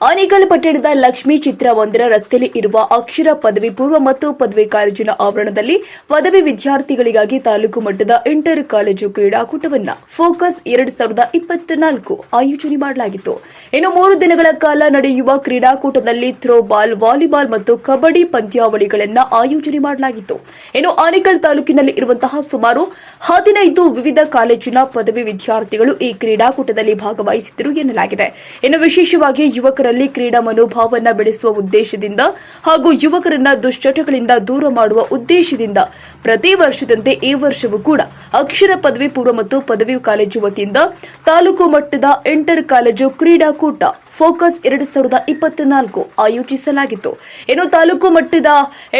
ಆನೇಕಲ್ ಪಟ್ಟಣದ ಲಕ್ಷ್ಮೀ ಚಿತ್ರಮಂದಿರ ರಸ್ತೆಯಲ್ಲಿ ಇರುವ ಅಕ್ಷರ ಪದವಿ ಪೂರ್ವ ಮತ್ತು ಪದವಿ ಕಾಲೇಜಿನ ಆವರಣದಲ್ಲಿ ಪದವಿ ವಿದ್ಯಾರ್ಥಿಗಳಿಗಾಗಿ ತಾಲೂಕು ಮಟ್ಟದ ಇಂಟರ್ ಕಾಲೇಜು ಕ್ರೀಡಾಕೂಟವನ್ನ ಫೋಕಸ್ ಎರಡು ಸಾವಿರದ ಇಪ್ಪತ್ನಾಲ್ಕು ಆಯೋಜನೆ ಮಾಡಲಾಗಿತ್ತು. ಇನ್ನು ಮೂರು ದಿನಗಳ ಕಾಲ ನಡೆಯುವ ಕ್ರೀಡಾಕೂಟದಲ್ಲಿ ಥ್ರೋಬಾಲ್, ವಾಲಿಬಾಲ್ ಮತ್ತು ಕಬಡ್ಡಿ ಪಂದ್ಯಾವಳಿಗಳನ್ನು ಆಯೋಜನೆ ಮಾಡಲಾಗಿತ್ತು. ಇನ್ನು ಆನೇಕಲ್ ತಾಲೂಕಿನಲ್ಲಿ ಇರುವಂತಹ ಸುಮಾರು ಹದಿನೈದು ವಿವಿಧ ಕಾಲೇಜಿನ ಪದವಿ ವಿದ್ಯಾರ್ಥಿಗಳು ಈ ಕ್ರೀಡಾಕೂಟದಲ್ಲಿ ಭಾಗವಹಿಸಿದ್ದರು ಎನ್ನಲಾಗಿದೆ. ಇನ್ನು ವಿಶೇಷವಾಗಿ ಯುವಕರಲ್ಲಿ ಕ್ರೀಡಾ ಮನೋಭಾವವನ್ನು ಬೆಳೆಸುವ ಉದ್ದೇಶದಿಂದ ಹಾಗೂ ಯುವಕರನ್ನ ದುಶ್ಚಟಗಳಿಂದ ದೂರ ಮಾಡುವ ಉದ್ದೇಶದಿಂದ ಪ್ರತಿ ವರ್ಷದಂತೆ ಈ ವರ್ಷವೂ ಕೂಡ ಅಕ್ಷರ ಪದವಿ ಪೂರ್ವ ಮತ್ತು ಪದವಿ ಕಾಲೇಜು ವತಿಯಿಂದ ತಾಲೂಕು ಮಟ್ಟದ ಇಂಟರ್ ಕಾಲೇಜು ಕ್ರೀಡಾಕೂಟ ಫೋಕಸ್ ಎರಡು ಸಾವಿರದ ಇಪ್ಪತ್ನಾಲ್ಕು ಆಯೋಜಿಸಲಾಗಿತ್ತು. ಇನ್ನು ತಾಲೂಕು ಮಟ್ಟದ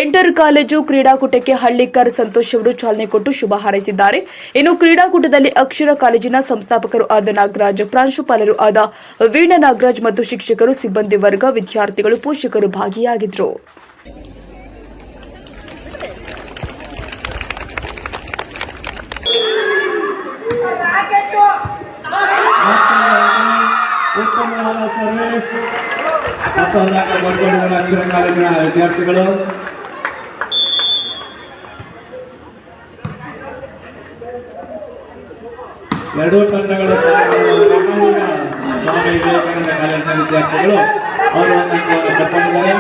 ಎಂಟರ್ ಕಾಲೇಜು ಕ್ರೀಡಾಕೂಟಕ್ಕೆ ಹಳ್ಳಿಕರ್ ಸಂತೋಷ್ ಅವರು ಚಾಲನೆ ಕೊಟ್ಟು ಶುಭ ಹಾರೈಸಿದ್ದಾರೆ. ಇನ್ನು ಕ್ರೀಡಾಕೂಟದಲ್ಲಿ ಅಕ್ಷರ ಕಾಲೇಜಿನ ಸಂಸ್ಥಾಪಕರು ಆದ ನಾಗರಾಜ್, ಪ್ರಾಂಶುಪಾಲರು ಆದ ವೀಣಾ ನಾಗರಾಜ್ ಮತ್ತು ಶಿಕ್ಷಕರು ಸಿಬ್ಬಂದಿ ವರ್ಗ ವಿದ್ಯಾರ್ಥಿಗಳು ಪೋಷಕರು ಭಾಗಿಯಾಗಿದ್ದರು ಉತ್ತಮವಾದ ಸರ್ವಿಸ್ ಮತ್ತೊಂದಾಕ ಬರ್ಕೊಂಡಿರುವ ಅಕ್ಷರ ಕಾಲೇಜಿನ ವಿದ್ಯಾರ್ಥಿಗಳು. ಎರಡೂ ತಂಡಗಳು ಸ್ವಾಮಿ ವಿವೇಕಾನಂದ ಕಾಲೇಜಿನ ವಿದ್ಯಾರ್ಥಿಗಳು ಅವರು ಒಂದು ಅಂಕವನ್ನು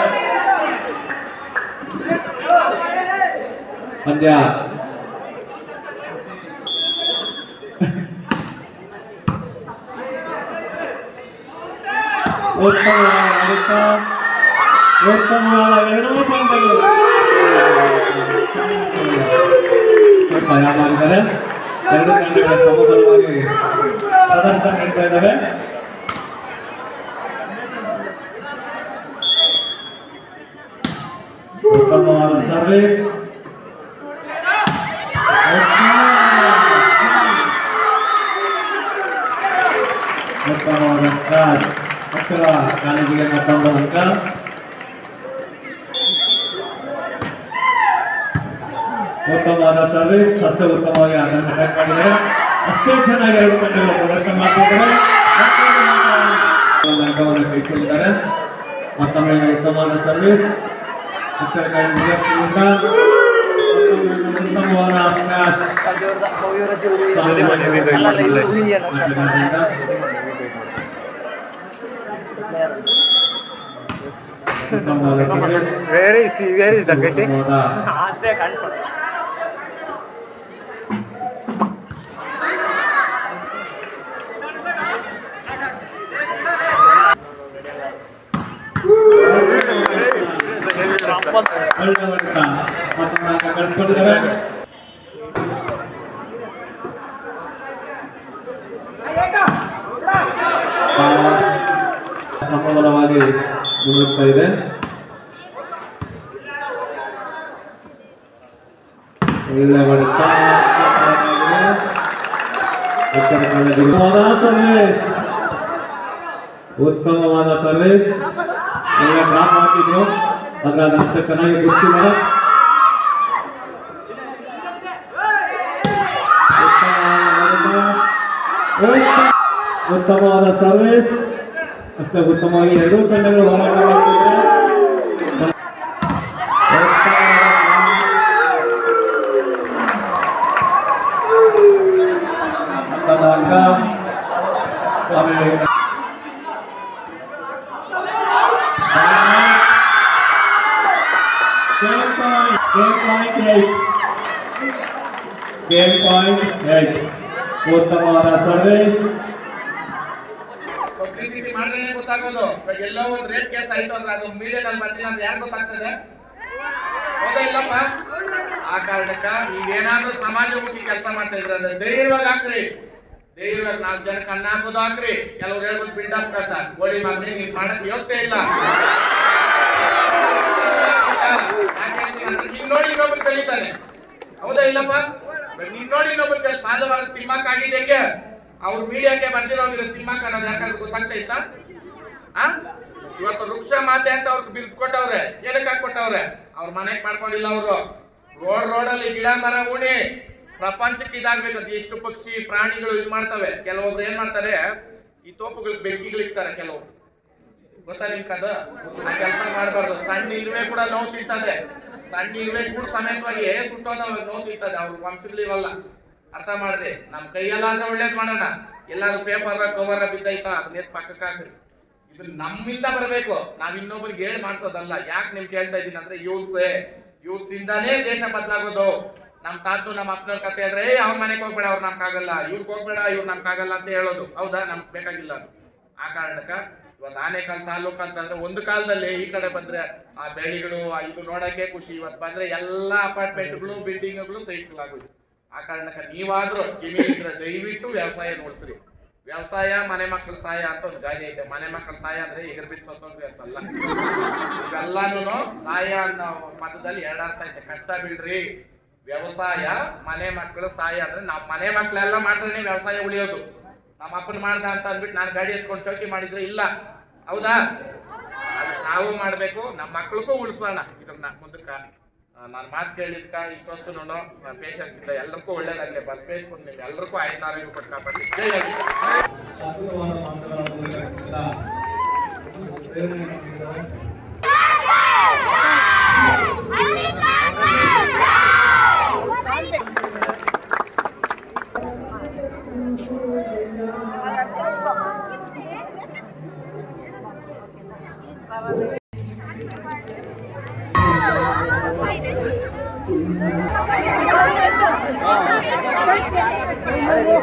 ಉತ್ತಮವಾದ ಆಡಳಿತ ಉತ್ತಮವಾದ ಎರಡೂ ತಂಡಗಳು ಭಯ ಮಾಡಿದ್ದಾರೆ ಎರಡು ತಂಡಗಳ ಸಮೂಹವಾಗಿ ಪ್ರದರ್ಶನ ನೀಡ್ತಾ ಇದ್ದಾವೆ ಉತ್ತಮವಾದ ಸರ್ವಿಸ್ ಉತ್ತಮವಾದ ಕ್ರಾಸ್ ಮಕ್ಕಳ ಕಾಲೇಜಿಗೆ ಮತ್ತೊಂದು ಮೂಲಕ ಉತ್ತಮವಾದ ಸರ್ವಿಸ್ ಅಷ್ಟೇ ಉತ್ತಮವಾಗಿ ಅದನ್ನು ಕಟ್ ಅಷ್ಟೇ ಚೆನ್ನಾಗಿ ಎರಡು ತಂಡಗಳು ಪ್ರದರ್ಶನ ಮಾಡ್ತಿದ್ದಾರೆ ಅಂಕವನ್ನು ಮತ್ತೊಮ್ಮೆ ಉತ್ತಮವಾದ ಸರ್ವಿಸ್ ಮತ್ತೊಮ್ಮೆ ಉತ್ತಮವಾದ Where is he? Where is that guy? See? ಉತ್ತಮವಾದ ಅಷ್ಟೇ ಕಾಣಿಸ್ಕೊಂಡು ಒಳ್ಳೆಯವರಿಂದ ಸಮಬಲವಾಗಿ ಮುನ್ನುಗ್ತಾ ಇದೆ. ಉತ್ತಮವಾದ ಸರ್ವಿಸ್ ಡ್ರಾಪ್ ಹಾಕಿದ್ರು. ಆದ್ರೆ ಅದನ್ನ ಚೆನ್ನಾಗಿ ಬಿಡ್ತಿದ್ದಾರೆ ಉತ್ತಮವಾದ ಸರ್ವಿಸ್ ಉತ್ತಮವಾಗಿ ಎರಡೂ ತಂಡಗಳು ಹೋರಾಟ ಮಾಡ್ತಿದ್ದಾರೆ ಉತ್ತಮ ಅಂಕ. ಆಮೇಲೆ Game point, game point eight. Game point eight. ಉತ್ತಮವಾದ ಸರ್ವಿಸ್ ಎಲ್ಲೋ ಒಂದು ರೇಟ್ ಕೇಸ್ ಆಯ್ತು ಅಂದ್ರೆ ಅದು ಮೀಡಿಯಾದಲ್ಲಿ ಬರ್ತೀನಿ ಅಂದ್ರೆ ಯಾರು ಗೊತ್ತಾಗ್ತದೆ? ಹೌದಾ ಇಲ್ಲಪ್ಪ? ಆ ಕಾರಣಕ್ಕ ನೀವೇನಾದ್ರೂ ಸಮಾಜಮುಖಿ ಕೆಲಸ ಮಾಡ್ತಾ ಇದ್ರೆ ಅಂದ್ರೆ ಧೈರ್ಯವಾಗಿ ಹಾಕ್ರಿ. ಧೈರ್ಯವಾಗಿ ನಾಲ್ಕು ಜನ ಕಣ್ಣ ಹಾಕೋದು ಹಾಕ್ರಿ. ಕೆಲವ್ರು ಹೇಳ್ಬಿಟ್ಟು ಬಿಲ್ಡ್ ಅಪ್ ಕಟ್ಟ ಗೋಳಿ ಮಗನಿಗೆ ನೀವು ಮಾಡಕ್ ಯೋಗ್ಯತೆ ಇಲ್ಲ. ನೀನ್ ನೋಡಿ ಇನ್ನೊಬ್ರು ಕಲಿತಾನೆ. ಹೌದಾ ಇಲ್ಲಪ್ಪ? ನೀನ್ ನೋಡಿ ಇನ್ನೊಬ್ರು ಕಲಿ ತಿಮ್ಮಕ್ಕಾಗಿದೆ ಹೆಂಗೆ? ಅವ್ರು ಮೀಡಿಯಾಕ್ಕೆ ಬರ್ತಿರೋ ತಿಮ್ಮಕ್ಕ ಅನ್ನೋದು ಯಾಕಂದ್ರೆ ಗೊತ್ತಾಗ್ತಾ ಆ ಇವತ್ತು ವೃಕ್ಷ ಮಾತೆ ಅಂತ ಅವ್ರಿಗೆ ಬಿಲ್ ಕೊಟ್ಟವ್ರೆ. ಏನಕ್ಕೆ ಹಾಕೊಟ್ಟವ್ರೆ ಕೊಟ್ಟವ್ರೆ? ಅವ್ರ ಮನೆಗೆ ಮಾಡ್ಕೊಂಡಿಲ್ಲ ಅವರು. ರೋಡ್, ರೋಡಲ್ಲಿ ಗಿಡ, ಮರ ಉಣಿ ಪ್ರಪಂಚಕ್ಕೆ ಇದಾಗ್ಬೇಕಂತ ಎಷ್ಟು ಪಕ್ಷಿ, ಪ್ರಾಣಿಗಳು ಇದು ಮಾಡ್ತವೆ. ಕೆಲವೊಬ್ರು ಏನ್ ಮಾಡ್ತಾರೆ? ಈ ತೋಪುಗಳಿಗೆ ಬೆಂಕಿಗಳಿಕ್ತಾರೆ ಕೆಲವರು ಗೊತ್ತಾ ನಿಮ್ ಕದ ಕೆಲಸ ಮಾಡಬಾರ್ದು. ಸಣ್ಣ ಇರುವೆ ಕೂಡ ನೋವು ತಿಂತದೆ. ಸಣ್ಣ ಇರುವೆ ಕೂಡ ಸಮೇತವಾಗಿ ಸುಟ್ಟೋದ ನೋವು ತಿಂತದೆ. ಅವ್ರ ವಂಶಗಳಿರಲ್ಲ. ಅರ್ಥ ಮಾಡ್ರಿ. ನಮ್ ಕೈಯಲ್ಲ ಅಂದ್ರೆ ಒಳ್ಳೇದ್ ಮಾಡೋಣ. ಎಲ್ಲಾದ್ರೂ ಪೇಪರ್ ಕವರ್ ಬಿದ್ದೈತಾ? ಅದನ್ನ ಪಕ್ಕಕ್ಕೆ ಹಾಕ್ರಿ ನಮ್ಮಿಂದ ಬರಬೇಕು. ನಾವ್ ಇನ್ನೊಬ್ರಿಗೆ ಹೇಳಿ ಮಾಡ್ಸೋದಲ್ಲ. ಯಾಕೆ ನಿಮ್ಗೆ ಹೇಳ್ತಾ ಇದ್ದೀನಿ ಅಂದ್ರೆ ಯೂತ್ಸ್. ಯೂತ್ ಇಂದಾನೇ ದೇಶ ಬದಲಾಗೋದು. ನಮ್ ತಾತು ನಮ್ಮ ಅಪ್ಪನವ್ರ ಕತೆ ಹೇಳಿದ್ರೆ ಏ ಅವ್ರ ಮನೆಗೆ ಹೋಗ್ಬೇಡ, ಅವ್ರು ನಮ್ಗಾಗಲ್ಲ ಇವ್ರಿಗೆ ಹೋಗ್ಬೇಡ, ಇವ್ರು ನಮ್ಗಾಗಲ್ಲ ಅಂತ ಹೇಳೋದು. ಹೌದಾ? ನಮ್ಗೆ ಬೇಕಾಗಿಲ್ಲ ಆ ಕಾರಣಕ್ಕ ಇವತ್ತು ಆನೇಕಲ್ ತಾಲೂಕು ಅಂತಂದ್ರೆ ಒಂದು ಕಾಲದಲ್ಲಿ ಈ ಕಡೆ ಬಂದ್ರೆ ಆ ಬೆಳಿಗಳು ಇದು ನೋಡಕ್ಕೆ ಖುಷಿ. ಇವತ್ತು ಬಂದ್ರೆ ಎಲ್ಲಾ ಅಪಾರ್ಟ್ಮೆಂಟ್ಗಳು, ಬಿಲ್ಡಿಂಗ್ಗಳು ಸೈಟ್ಗಳಾಗೋಯ್ತು ಆ ಕಾರಣಕ್ಕ ನೀವಾದ್ರೂ ಜಿಮಿ ಇದ್ರೆ ದಯವಿಟ್ಟು ವ್ಯವಸಾಯ ನೋಡ್ಸ್ರಿ. ವ್ಯವಸಾಯ ಮನೆ ಮಕ್ಕಳ ಸಹಾಯ ಅಂತ ಒಂದು ಗಾದೆ ಐತೆ. ಮನೆ ಮಕ್ಕಳ ಸಹಾಯ ಅಂದ್ರೆ ಎಗರ್ ಬಿಟ್ಟು ಸತ್ತೋಗ್ರಿ ಅಂತಲ್ಲ. ಇವೆಲ್ಲಾನು ಸಹಾಯ ಅನ್ನೋ ಪದದಲ್ಲಿ ಎರಡು ಅರ್ಥ ಐತೆ. ಕಷ್ಟ ಬಿಡ್ರಿ. ವ್ಯವಸಾಯ ಮನೆ ಮಕ್ಕಳ ಸಹಾಯ ಅಂದ್ರೆ ನಾವು ಮನೆ ಮಕ್ಕಳೆಲ್ಲ ಮಾಡ್ರೆ ವ್ಯವಸಾಯ ಉಳಿಯೋದು. ನಮ್ಮ ಅಪ್ಪನ ಮಾಡ್ದ ಅಂತ ಅಂದ್ಬಿಟ್ಟು ನಾನು ಗಾಡಿ ಎತ್ಕೊಂಡು ಚೌಕಿ ಮಾಡಿದ್ರೆ ಇಲ್ಲ. ಹೌದಾ? ನಾವು ಮಾಡಬೇಕು ನಮ್ಮ ಮಕ್ಕಳಿಗೂ ಉಳಿಸೋಣ ಇದನ್ನ ಮುಂದಕ್ಕ. ನಾನು ಮಾತು ಕೇಳಿದ್ಕ ಇಷ್ಟೊತ್ತು ಪೇಷನ್ಸ್ ಇಂದ ಎಲ್ಲರಿಗೂ ಒಳ್ಳೇದಾಗಲಿ. ಕೊಟ್ಟು ನಿಮ್ ಎಲ್ಲರಿಗೂ ಆಯ್ತು ಆರೋಗ್ಯ ಕೊಟ್ಟು ಕಾಪಾಡಿ ಜೈ ಹಿಂದ್.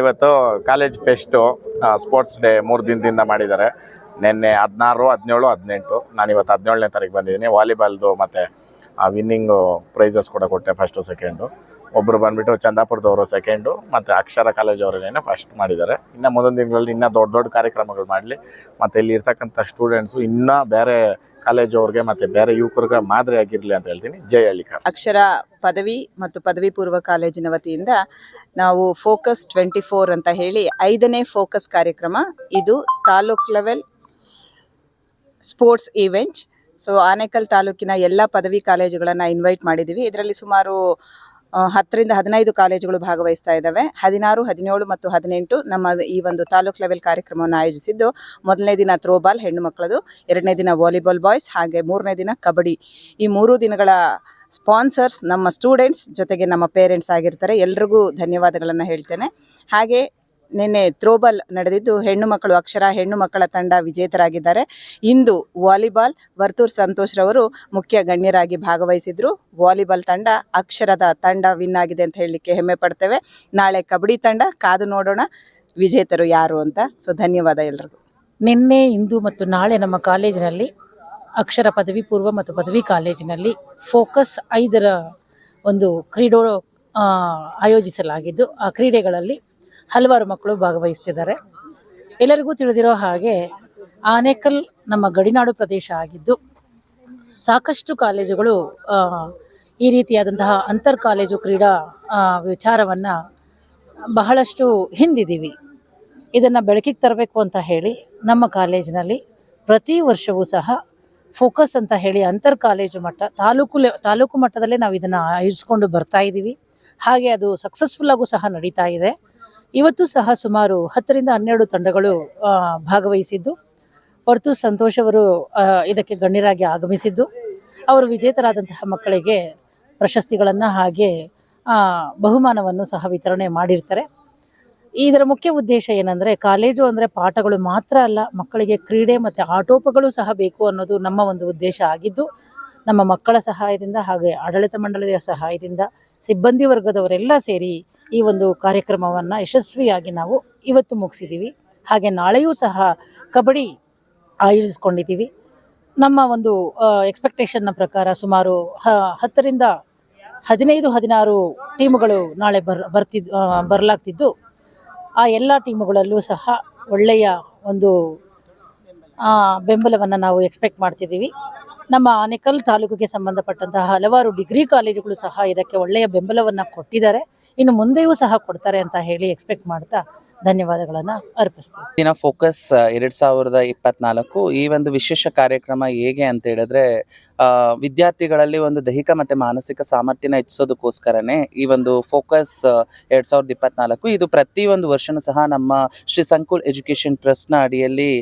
ಇವತ್ತು ಕಾಲೇಜ್ ಫೆಸ್ಟು ಸ್ಪೋರ್ಟ್ಸ್ ಡೇ ಮೂರು ದಿನದಿಂದ ಮಾಡಿದ್ದಾರೆ. ನಿನ್ನೆ ಹದಿನಾರು, ಹದಿನೇಳು, ಹದಿನೆಂಟು. ನಾನು ಇವತ್ತು ಹದಿನೇಳನೇ ತಾರೀಕು ಬಂದಿದ್ದೀನಿ. ವಾಲಿಬಾಲ್ದು ಮತ್ತು ವಿನ್ನಿಂಗು ಪ್ರೈಸಸ್ ಕೂಡ ಕೊಟ್ಟೆ ಫಸ್ಟು ಸೆಕೆಂಡು ಒಬ್ಬರು ಬಂದುಬಿಟ್ಟು ಚಂದಾಪುರದವರು ಸೆಕೆಂಡು ಮತ್ತು ಅಕ್ಷರ ಕಾಲೇಜ್ ಅವರೇನೆ ಫಸ್ಟ್ ಮಾಡಿದ್ದಾರೆ. ಇನ್ನು ಮುಂದಿನ ದಿನಗಳಲ್ಲಿ ಇನ್ನೂ ದೊಡ್ಡ ದೊಡ್ಡ ಕಾರ್ಯಕ್ರಮಗಳು ಮಾಡಲಿ. ಮತ್ತು ಇಲ್ಲಿ ಇರ್ತಕ್ಕಂಥ ಸ್ಟೂಡೆಂಟ್ಸು ಇನ್ನೂ ಬೇರೆ ಕಾಲೇಜ್ ಅವ್ರಿಗೆ ಮತ್ತೆ ಬೇರೆ ಯುವಕರಿಗೆ ಮಾದರಿ ಆಗಿರಲಿ ಅಂತ ಹೇಳ್ತೀನಿ. ಜೈ ಅಕ್ಷರ ಪದವಿ ಮತ್ತು ಪದವಿ ಪೂರ್ವ ಕಾಲೇಜಿನ ವತಿಯಿಂದ ನಾವು ಫೋಕಸ್ ಟ್ವೆಂಟಿ ಫೋರ್ ಅಂತ ಹೇಳಿ ಐದನೇ ಫೋಕಸ್ ಕಾರ್ಯಕ್ರಮ. ಇದು taluk level sports event. So Anekal ತಾಲೂಕಿನ ಎಲ್ಲ ಪದವಿ ಕಾಲೇಜುಗಳನ್ನು ಇನ್ವೈಟ್ ಮಾಡಿದ್ದೀವಿ ಇದರಲ್ಲಿ ಸುಮಾರು ಹತ್ತರಿಂದ ಹದಿನೈದು ಕಾಲೇಜುಗಳು ಭಾಗವಹಿಸ್ತಾ ಇದ್ದಾವೆ. ಹದಿನಾರು, ಹದಿನೇಳು ಮತ್ತು ಹದಿನೆಂಟು ನಮ್ಮ ಈ ಒಂದು ತಾಲೂಕ್ ಲೆವೆಲ್ ಕಾರ್ಯಕ್ರಮವನ್ನು ಆಯೋಜಿಸಿದ್ದು, ಮೊದಲನೇ ದಿನ ಥ್ರೋಬಾಲ್ ಹೆಣ್ಣು ಮಕ್ಕಳದು, ಎರಡನೇ ದಿನ ವಾಲಿಬಾಲ್ ಬಾಯ್ಸ್, ಹಾಗೆ ಮೂರನೇ ದಿನ ಕಬಡ್ಡಿ. ಈ ಮೂರು ದಿನಗಳ ಸ್ಪಾನ್ಸರ್ಸ್ ನಮ್ಮ ಸ್ಟೂಡೆಂಟ್ಸ್ ಜೊತೆಗೆ ನಮ್ಮ ಪೇರೆಂಟ್ಸ್ ಆಗಿರ್ತಾರೆ. ಎಲ್ರಿಗೂ ಧನ್ಯವಾದಗಳನ್ನು ಹೇಳ್ತೇನೆ. ಹಾಗೆ ನಿನ್ನೆ ಥ್ರೋಬಾಲ್ ನಡೆದಿದ್ದು ಹೆಣ್ಣು ಮಕ್ಕಳು ಅಕ್ಷರ, ಹೆಣ್ಣು ಮಕ್ಕಳ ತಂಡ ವಿಜೇತರಾಗಿದ್ದಾರೆ. ಇಂದು ವಾಲಿಬಾಲ್, ವರ್ತೂರ್ ಸಂತೋಷ್ ರವರು ಮುಖ್ಯ ಗಣ್ಯರಾಗಿ ಭಾಗವಹಿಸಿದ್ರು. ವಾಲಿಬಾಲ್ ತಂಡ ಅಕ್ಷರದ ತಂಡ ವಿನ್ ಆಗಿದೆ ಅಂತ ಹೇಳಲಿಕ್ಕೆ ಹೆಮ್ಮೆ ಪಡ್ತೇವೆ. ನಾಳೆ ಕಬಡ್ಡಿ ತಂಡ, ಕಾದು ನೋಡೋಣ ವಿಜೇತರು ಯಾರು ಅಂತ. ಸೊ, ಧನ್ಯವಾದ ಎಲ್ರಿಗೂ. ನಿನ್ನೆ, ಇಂದು ಮತ್ತು ನಾಳೆ ನಮ್ಮ ಕಾಲೇಜಿನಲ್ಲಿ ಅಕ್ಷರ ಪದವಿ ಪೂರ್ವ ಮತ್ತು ಪದವಿ ಕಾಲೇಜಿನಲ್ಲಿ ಫೋಕಸ್ ಐದರ ಒಂದು ಕ್ರೀಡೋ ಆಯೋಜಿಸಲಾಗಿದ್ದು. ಆ ಕ್ರೀಡೆಗಳಲ್ಲಿ ಹಲವಾರು ಮಕ್ಕಳು ಭಾಗವಹಿಸ್ತಿದ್ದಾರೆ. ಎಲ್ಲರಿಗೂ ತಿಳಿದಿರೋ ಹಾಗೆ ಆನೇಕಲ್ ನಮ್ಮ ಗಡಿನಾಡು ಪ್ರದೇಶ ಆಗಿದ್ದು, ಸಾಕಷ್ಟು ಕಾಲೇಜುಗಳು ಈ ರೀತಿಯಾದಂತಹ ಅಂತರ್ ಕಾಲೇಜು ಕ್ರೀಡಾ ವಿಚಾರವನ್ನು ಬಹಳಷ್ಟು ಹಿಂದಿದ್ದೀವಿ. ಇದನ್ನು ಬೆಳಕಿಗೆ ತರಬೇಕು ಅಂತ ಹೇಳಿ ನಮ್ಮ ಕಾಲೇಜಿನಲ್ಲಿ ಪ್ರತಿ ವರ್ಷವೂ ಸಹ ಫೋಕಸ್ ಅಂತ ಹೇಳಿ ಅಂತರ್ ಕಾಲೇಜು ಮಟ್ಟ, ತಾಲೂಕು ತಾಲೂಕು ಮಟ್ಟದಲ್ಲೇ ನಾವು ಇದನ್ನು ಆಯೋಜಿಸ್ಕೊಂಡು ಬರ್ತಾ ಇದ್ದೀವಿ ಹಾಗೆ ಅದು ಸಕ್ಸಸ್ಫುಲ್ಲಾಗೂ ಸಹ ನಡೀತಾ ಇದೆ. ಇವತ್ತು ಸಹ ಸುಮಾರು ಹತ್ತರಿಂದ ಹನ್ನೆರಡು ತಂಡಗಳು ಭಾಗವಹಿಸಿದ್ದು. ಹೊರತು ಸಂತೋಷ್ ಅವರು ಇದಕ್ಕೆ ಗಣ್ಯರಾಗಿ ಆಗಮಿಸಿದ್ದು. ಅವರು ವಿಜೇತರಾದಂತಹ ಮಕ್ಕಳಿಗೆ ಪ್ರಶಸ್ತಿಗಳನ್ನು ಹಾಗೆ ಬಹುಮಾನವನ್ನು ಸಹ ವಿತರಣೆ ಮಾಡಿರ್ತಾರೆ. ಇದರ ಮುಖ್ಯ ಉದ್ದೇಶ ಏನಂದರೆ, ಕಾಲೇಜು ಅಂದರೆ ಪಾಠಗಳು ಮಾತ್ರ ಅಲ್ಲ, ಮಕ್ಕಳಿಗೆ ಕ್ರೀಡೆ ಮತ್ತು ಆಟೋಪಗಳು ಸಹ ಬೇಕು ಅನ್ನೋದು ನಮ್ಮ ಒಂದು ಉದ್ದೇಶ ಆಗಿದ್ದು, ನಮ್ಮ ಮಕ್ಕಳ ಸಹಾಯದಿಂದ ಹಾಗೆ ಆಡಳಿತ ಮಂಡಳಿಯ ಸಹಾಯದಿಂದ ಸಿಬ್ಬಂದಿ ವರ್ಗದವರೆಲ್ಲ ಸೇರಿ ಈ ಒಂದು ಕಾರ್ಯಕ್ರಮವನ್ನು ಯಶಸ್ವಿಯಾಗಿ ನಾವು ಇವತ್ತು ಮುಗಿಸಿದ್ದೀವಿ ಹಾಗೆ ನಾಳೆಯೂ ಸಹ ಕಬಡ್ಡಿ ಆಯೋಜಿಸ್ಕೊಂಡಿದ್ದೀವಿ. ನಮ್ಮ ಒಂದು ಎಕ್ಸ್ಪೆಕ್ಟೇಷನ್ನ ಪ್ರಕಾರ ಸುಮಾರು ಹ, ಹತ್ತರಿಂದ ಹದಿನೈದು, ಹದಿನಾರು ಟೀಮುಗಳು ನಾಳೆ ಬರ್ ಬರ್ತಿದ್ದು ಬರಲಾಗ್ತಿದ್ದು. ಆ ಎಲ್ಲ ಟೀಮುಗಳಲ್ಲೂ ಸಹ ಒಳ್ಳೆಯ ಒಂದು ಬೆಂಬಲವನ್ನು ನಾವು ಎಕ್ಸ್ಪೆಕ್ಟ್ ಮಾಡ್ತಿದ್ದೀವಿ. ನಮ್ಮ ಆನೇಕಲ್ ತಾಲೂಕಿಗೆ ಸಂಬಂಧಪಟ್ಟಂತಹ ಹಲವಾರು ಡಿಗ್ರಿ ಕಾಲೇಜುಗಳು ಸಹ ಇದಕ್ಕೆ ಒಳ್ಳೆಯ ಬೆಂಬಲವನ್ನು ಕೊಟ್ಟಿದ್ದಾರೆ. ಇನ್ನು ಮುಂದೆಯೂ ಸಹ ಕೊಡ್ತಾರೆ ಅಂತ ಹೇಳಿ ಎಕ್ಸ್ಪೆಕ್ಟ್ ಮಾಡ್ತಾ ಧನ್ಯವಾದಗಳನ್ನು ಅರ್ಪಿಸ್ತೀನಿ ದಿನ ಫೋಕಸ್ ಎರಡು ಸಾವಿರದ ಇಪ್ಪತ್ನಾಲ್ಕು ಈ ಒಂದು ವಿಶೇಷ ಕಾರ್ಯಕ್ರಮ ಹೇಗೆ ಅಂತ ಹೇಳಿದ್ರೆ ವಿದ್ಯಾರ್ಥಿಗಳಲ್ಲಿ ಒಂದು ದೈಹಿಕ ಮತ್ತು ಮಾನಸಿಕ ಸಾಮರ್ಥ್ಯನ ಹೆಚ್ಚಿಸೋದಕ್ಕೋಸ್ಕರನೇ ಈ ಒಂದು ಫೋಕಸ್ ಎರಡು ಸಾವಿರದ ಇಪ್ಪತ್ನಾಲ್ಕು ಇದು ಪ್ರತಿ ಒಂದು ವರ್ಷನೂ ಸಹ ನಮ್ಮ ಶ್ರೀ ಸಂಕುಲ್ ಎಜುಕೇಷನ್ ಟ್ರಸ್ಟ್ನ ಅಡಿಯಲ್ಲಿ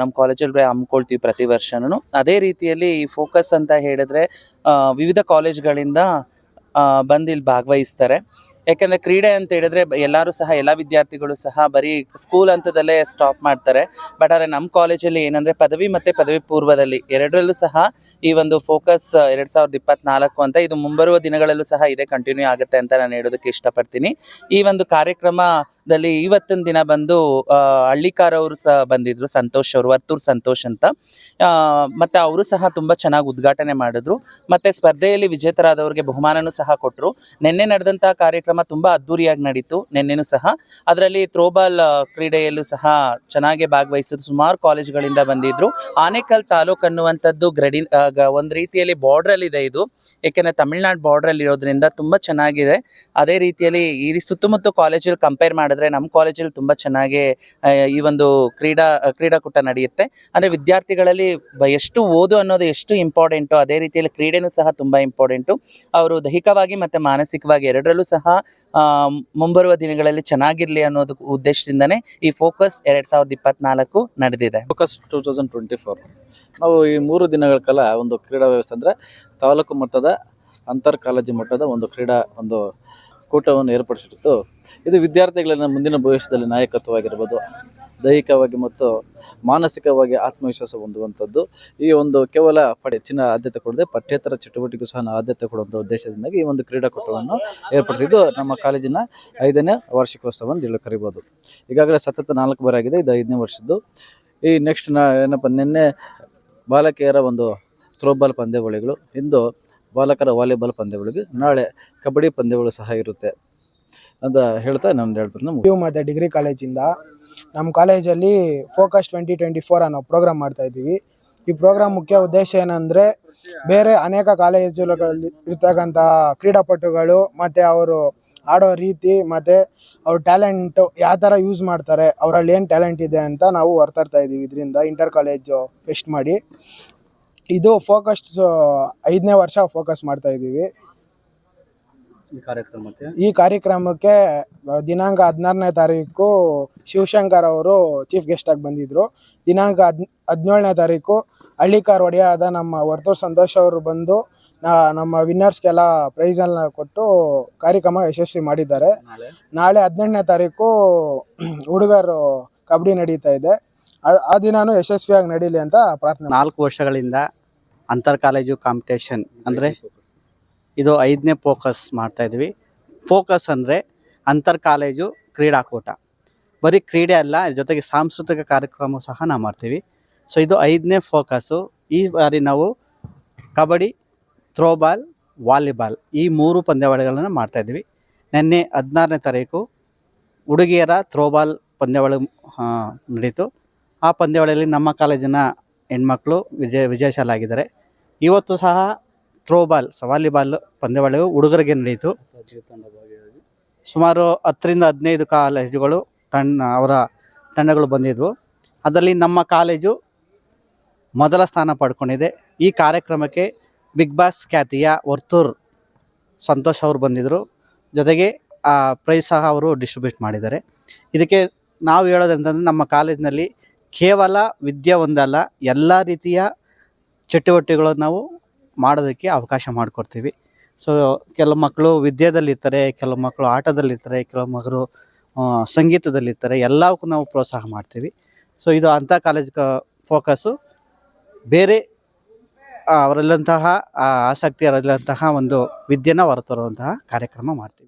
ನಮ್ಮ ಕಾಲೇಜಲ್ಲಿ ಹಮ್ಮಿಕೊಳ್ತೀವಿ ಪ್ರತಿ ವರ್ಷನೂ. ಅದೇ ರೀತಿಯಲ್ಲಿ ಈ ಫೋಕಸ್ ಅಂತ ಹೇಳಿದ್ರೆ ವಿವಿಧ ಕಾಲೇಜ್ಗಳಿಂದ ಬಂದು ಇಲ್ಲಿ ಭಾಗವಹಿಸ್ತಾರೆ. ಯಾಕಂದರೆ ಕ್ರೀಡೆ ಅಂತ ಹೇಳಿದ್ರೆ ಎಲ್ಲರೂ ಸಹ, ಎಲ್ಲ ವಿದ್ಯಾರ್ಥಿಗಳು ಸಹ ಬರೀ ಸ್ಕೂಲ್ ಹಂತದಲ್ಲೇ ಸ್ಟಾಪ್ ಮಾಡ್ತಾರೆ. ಬಟ್ ಆದರೆ ನಮ್ಮ ಕಾಲೇಜಲ್ಲಿ ಏನಂದರೆ ಪದವಿ ಮತ್ತು ಪದವಿ ಪೂರ್ವದಲ್ಲಿ ಎರಡರಲ್ಲೂ ಸಹ ಈ ಒಂದು ಫೋಕಸ್ ಎರಡು ಸಾವಿರದ ಇಪ್ಪತ್ನಾಲ್ಕು ಅಂತ ಇದು ಮುಂಬರುವ ದಿನಗಳಲ್ಲೂ ಸಹ ಇದೇ ಕಂಟಿನ್ಯೂ ಆಗುತ್ತೆ ಅಂತ ನಾನು ಹೇಳೋದಕ್ಕೆ ಇಷ್ಟಪಡ್ತೀನಿ. ಈ ಒಂದು ಕಾರ್ಯಕ್ರಮದಲ್ಲಿ ಇವತ್ತಿನ ದಿನ ಬಂದು ಹಳ್ಳಿಕಾರ್ ಅವರು ಸಹ ಬಂದಿದ್ರು, ಸಂತೋಷ್ ಅವರು ವರ್ತೂರ್ ಸಂತೋಷ್ ಅಂತ. ಮತ್ತು ಅವರು ಸಹ ತುಂಬ ಚೆನ್ನಾಗಿ ಉದ್ಘಾಟನೆ ಮಾಡಿದ್ರು. ಮತ್ತೆ ಸ್ಪರ್ಧೆಯಲ್ಲಿ ವಿಜೇತರಾದವರಿಗೆ ಬಹುಮಾನನೂ ಸಹ ಕೊಟ್ಟರು ನಿನ್ನೆ ನಡೆದಂತಹ ಕಾರ್ಯಕ್ರಮ ತುಂಬ ಅದ್ದೂರಿಯಾಗಿ ನಡೀತು ನಿನ್ನೆನೂ ಸಹ. ಅದರಲ್ಲಿ ಥ್ರೋಬಾಲ್ ಕ್ರೀಡೆಯಲ್ಲೂ ಸಹ ಚೆನ್ನಾಗಿ ಭಾಗವಹಿಸಿದ್ರು. ಸುಮಾರು ಕಾಲೇಜುಗಳಿಂದ ಬಂದಿದ್ರು. ಆನೇಕಲ್ ತಾಲೂಕು ಅನ್ನುವಂಥದ್ದು ಗ್ರಡಿ ಒಂದು ರೀತಿಯಲ್ಲಿ ಬಾರ್ಡ್ರಲ್ಲಿ ಇದೆ ಇದು. ಏಕೆಂದರೆ ತಮಿಳ್ನಾಡು ಬಾರ್ಡ್ರಲ್ಲಿ ಇರೋದ್ರಿಂದ ತುಂಬ ಚೆನ್ನಾಗಿದೆ. ಅದೇ ರೀತಿಯಲ್ಲಿ ಈ ಸುತ್ತಮುತ್ತ ಕಾಲೇಜಲ್ಲಿ ಕಂಪೇರ್ ಮಾಡಿದ್ರೆ ನಮ್ಮ ಕಾಲೇಜಲ್ಲಿ ತುಂಬ ಚೆನ್ನಾಗಿ ಈ ಒಂದು ಕ್ರೀಡಾ ಕ್ರೀಡಾಕೂಟ ನಡೆಯುತ್ತೆ. ಅಂದರೆ ವಿದ್ಯಾರ್ಥಿಗಳಲ್ಲಿ ಎಷ್ಟು ಓದು ಅನ್ನೋದು ಎಷ್ಟು ಇಂಪಾರ್ಟೆಂಟು ಅದೇ ರೀತಿಯಲ್ಲಿ ಕ್ರೀಡೆನೂ ಸಹ ತುಂಬ ಇಂಪಾರ್ಟೆಂಟು ಅವರು ದೈಹಿಕವಾಗಿ ಮತ್ತು ಮಾನಸಿಕವಾಗಿ ಎರಡರಲ್ಲೂ ಸಹ ಮುಂಬರುವ ದಿನಗಳಲ್ಲಿ ಚೆನ್ನಾಗಿರಲಿ ಅನ್ನೋದು ಉದ್ದೇಶದಿಂದನೇ ಈ ಫೋಕಸ್ ಎರಡು ಸಾವಿರದ ಇಪ್ಪತ್ನಾಲ್ಕು ನಡೆದಿದೆ. Focus two thousand twenty four ನಾವು ಈ ಮೂರು ದಿನಗಳ ಕಾಲ ಒಂದು ಕ್ರೀಡಾ ವ್ಯವಸ್ಥೆ ಅಂದರೆ ತಾಲೂಕು ಮಟ್ಟದ ಅಂತರ್ ಕಾಲೇಜು ಮಟ್ಟದ ಒಂದು ಕ್ರೀಡಾ, ಒಂದು ಕೂಟವನ್ನು ಏರ್ಪಡಿಸಿತ್ತು. ಇದು ವಿದ್ಯಾರ್ಥಿಗಳನ್ನ ಮುಂದಿನ ಭವಿಷ್ಯದಲ್ಲಿ ನಾಯಕತ್ವವಾಗಿರ್ಬೋದು. ದೈಹಿಕವಾಗಿ ಮತ್ತು ಮಾನಸಿಕವಾಗಿ ಆತ್ಮವಿಶ್ವಾಸ ಹೊಂದುವಂಥದ್ದು. ಈ ಒಂದು ಕೇವಲ ಹೆಚ್ಚಿನ ಆದ್ಯತೆ ಕೊಡದೆ ಪಠ್ಯೇತರ ಚಟುವಟಿಕೆಗೂ ಸಹ ಆದ್ಯತೆ ಕೊಡುವಂಥ ಉದ್ದೇಶದಿಂದಾಗಿ ಈ ಒಂದು ಕ್ರೀಡಾಕೂಟವನ್ನು ಏರ್ಪಡಿಸಿದ್ದು. ನಮ್ಮ ಕಾಲೇಜಿನ ಐದನೇ ವಾರ್ಷಿಕೋತ್ಸವ ಅಂತ ಕರಿಬೋದು. ಈಗಾಗಲೇ ಸತತ ನಾಲ್ಕು ಬಾರಿ ಆಗಿದೆ, ಇದು ಐದನೇ ವರ್ಷದ್ದು. ಈ ನೆಕ್ಸ್ಟ್ ನಾ, ಏನಪ್ಪ, ನಿನ್ನೆ ಬಾಲಕಿಯರ ಒಂದು ಥ್ರೋಬಾಲ್ ಪಂದ್ಯಾವಳಿಗಳು. ಇಂದು ಬಾಲಕರ ವಾಲಿಬಾಲ್ ಪಂದ್ಯಗಳಿಗೆ ನಾಳೆ ಕಬಡ್ಡಿ ಪಂದ್ಯಗಳು ಸಹ ಇರುತ್ತೆ ಅಂತ ಹೇಳ್ತಾ ನಮ್ದು ಹೇಳ್ಬೋದು ನಮ್ಮ ಯು ಮತ್ತು ಡಿಗ್ರಿ ಕಾಲೇಜಿಂದ. ನಮ್ಮ ಕಾಲೇಜಲ್ಲಿ ಫೋಕಸ್ ಟ್ವೆಂಟಿ ಟ್ವೆಂಟಿ ಫೋರ್ ಅನ್ನೋ ಪ್ರೋಗ್ರಾಮ್ ಮಾಡ್ತಾ ಇದ್ದೀವಿ. ಈ ಪ್ರೋಗ್ರಾಮ್ ಮುಖ್ಯ ಉದ್ದೇಶ ಏನಂದರೆ ಬೇರೆ ಅನೇಕ ಕಾಲೇಜುಗಳಲ್ಲಿ ಇರ್ತಕ್ಕಂಥ ಕ್ರೀಡಾಪಟುಗಳು ಮತ್ತು ಅವರು ಆಡೋ ರೀತಿ ಮತ್ತು ಅವ್ರ ಟ್ಯಾಲೆಂಟು ಯಾವ ಥರ ಯೂಸ್ ಮಾಡ್ತಾರೆ, ಅವರಲ್ಲಿ ಏನು ಟ್ಯಾಲೆಂಟ್ ಇದೆ ಅಂತ ನಾವು ಹೊರ್ತಾಡ್ತಾ ಇದ್ದೀವಿ. ಇದರಿಂದ ಇಂಟರ್ ಕಾಲೇಜು ಫೆಸ್ಟ್ ಮಾಡಿ. ಇದು ಫೋಕಸ್ ಐದನೇ ವರ್ಷ ಫೋಕಸ್ ಮಾಡ್ತಾ ಇದ್ದೀವಿ. ಈ ಕಾರ್ಯಕ್ರಮಕ್ಕೆ? ದಿನಾಂಕ ಹದಿನಾರನೇ ತಾರೀಕು ಶಿವಶಂಕರ್ ಅವರು ಚೀಫ್ ಗೆಸ್ಟ್ ಆಗಿ ಬಂದಿದ್ರು. ದಿನಾಂಕ ಹದ್ ಹದಿನೇಳನೇ ತಾರೀಕು ಹಳ್ಳಿಕಾರ್ ಒಡೆಯಾದ ನಮ್ಮ ವರ್ತೂರ್ ಸಂತೋಷ್ ಅವರು ಬಂದು ನಮ್ಮ ವಿನ್ನರ್ಸ್ಗೆಲ್ಲ ಪ್ರೈಸನ್ನ ಕೊಟ್ಟು ಕಾರ್ಯಕ್ರಮ ಯಶಸ್ವಿ ಮಾಡಿದ್ದಾರೆ. ನಾಳೆ ಹದಿನೆಂಟನೇ ತಾರೀಕು ಹುಡುಗರು ಕಬಡ್ಡಿ ನಡೀತಾ ಇದೆ. ಆ- ದಿನಾನು ಯಶಸ್ವಿಯಾಗಿ ನಡೀಲಿ ಅಂತ ಪ್ರಾರ್ಥನೆ ನಾಲ್ಕು ವರ್ಷಗಳಿಂದ ಅಂತರ್ ಕಾಲೇಜು ಕಾಂಪಿಟೇಷನ್ ಅಂದರೆ ಇದು ಐದನೇ ಫೋಕಸ್ ಮಾಡ್ತಾ ಇದ್ವಿ. ಫೋಕಸ್ ಅಂದರೆ ಅಂತರ್ ಕಾಲೇಜು ಕ್ರೀಡಾಕೂಟ. ಬರೀ ಕ್ರೀಡೆ ಅಲ್ಲ ಜೊತೆಗೆ ಸಾಂಸ್ಕೃತಿಕ ಕಾರ್ಯಕ್ರಮ ಸಹ ನಾವು ಮಾಡ್ತೀವಿ. ಸೊ ಇದು ಐದನೇ ಫೋಕಸ್ಸು. ಈ ಬಾರಿ ನಾವು ಕಬಡ್ಡಿ, ಥ್ರೋಬಾಲ್, ವಾಲಿಬಾಲ್ ಈ ಮೂರು ಪಂದ್ಯಾವಳಿಗಳನ್ನು ಮಾಡ್ತಾ ಇದ್ವಿ. ನಿನ್ನೆ ಹದಿನಾರನೇ ತಾರೀಕು ಹುಡುಗಿಯರ ಥ್ರೋಬಾಲ್ ಪಂದ್ಯಾವಳಿ ನಡೀತು. ಆ ಪಂದ್ಯಾವಳಿಯಲ್ಲಿ ನಮ್ಮ ಕಾಲೇಜಿನ ಹೆಣ್ಮಕ್ಳು ವಿಜಯ ವಿಜಯಶಾಲಾಗಿದ್ದಾರೆ. ಇವತ್ತು ಸಹ ಥ್ರೋಬಾಲ್ ವಾಲಿಬಾಲ್ ಪಂದ್ಯಾವಳಿಯು ಹುಡುಗರಿಗೆ ನಡೆಯಿತು. ಸುಮಾರು ಹತ್ತರಿಂದ ಹದಿನೈದು ಕಾಲೇಜುಗಳು ತನ್ನ ಅವರ ತಂಡಗಳು ಬಂದಿದ್ವು. ಅದರಲ್ಲಿ ನಮ್ಮ ಕಾಲೇಜು ಮೊದಲ ಸ್ಥಾನ ಪಡ್ಕೊಂಡಿದೆ. ಈ ಕಾರ್ಯಕ್ರಮಕ್ಕೆ ಬಿಗ್ ಬಾಸ್ ಖ್ಯಾತಿಯ ವರ್ತೂರ್ ಸಂತೋಷ್ ಅವರು ಬಂದಿದ್ದರು. ಜೊತೆಗೆ ಆ ಪ್ರೈಸ್ ಸಹ ಅವರು ಡಿಸ್ಟ್ರಿಬ್ಯೂಟ್ ಮಾಡಿದ್ದಾರೆ. ಇದಕ್ಕೆ ನಾವು ಹೇಳೋದಂತಂದರೆ ನಮ್ಮ ಕಾಲೇಜಿನಲ್ಲಿ ಕೇವಲ ವಿದ್ಯೆ ಒಂದಲ್ಲ, ಎಲ್ಲ ರೀತಿಯ ಚಟುವಟಿಕೆಗಳು ನಾವು ಮಾಡೋದಕ್ಕೆ ಅವಕಾಶ ಮಾಡಿಕೊಡ್ತೀವಿ. ಸೊ ಕೆಲವು ಮಕ್ಕಳು ವಿದ್ಯೆದಲ್ಲಿರ್ತಾರೆ ಕೆಲವು ಮಕ್ಕಳು ಆಟದಲ್ಲಿರ್ತಾರೆ, ಕೆಲವು ಮಕ್ಕಳು ಸಂಗೀತದಲ್ಲಿರ್ತಾರೆ, ಎಲ್ಲವಕ್ಕೂ ನಾವು ಪ್ರೋತ್ಸಾಹ ಮಾಡ್ತೀವಿ. ಸೊ ಇದು ಅಂಥ ಕಾಲೇಜ್ ಫೋಕಸ್ಸು ಬೇರೆ ಅವರಲ್ಲಂತಹ ಆಸಕ್ತಿ ಅವರಲ್ಲಂತಹ ಒಂದು ವಿದ್ಯೆನ ಹೊರತರುವಂತಹ ಕಾರ್ಯಕ್ರಮ ಮಾಡ್ತೀವಿ.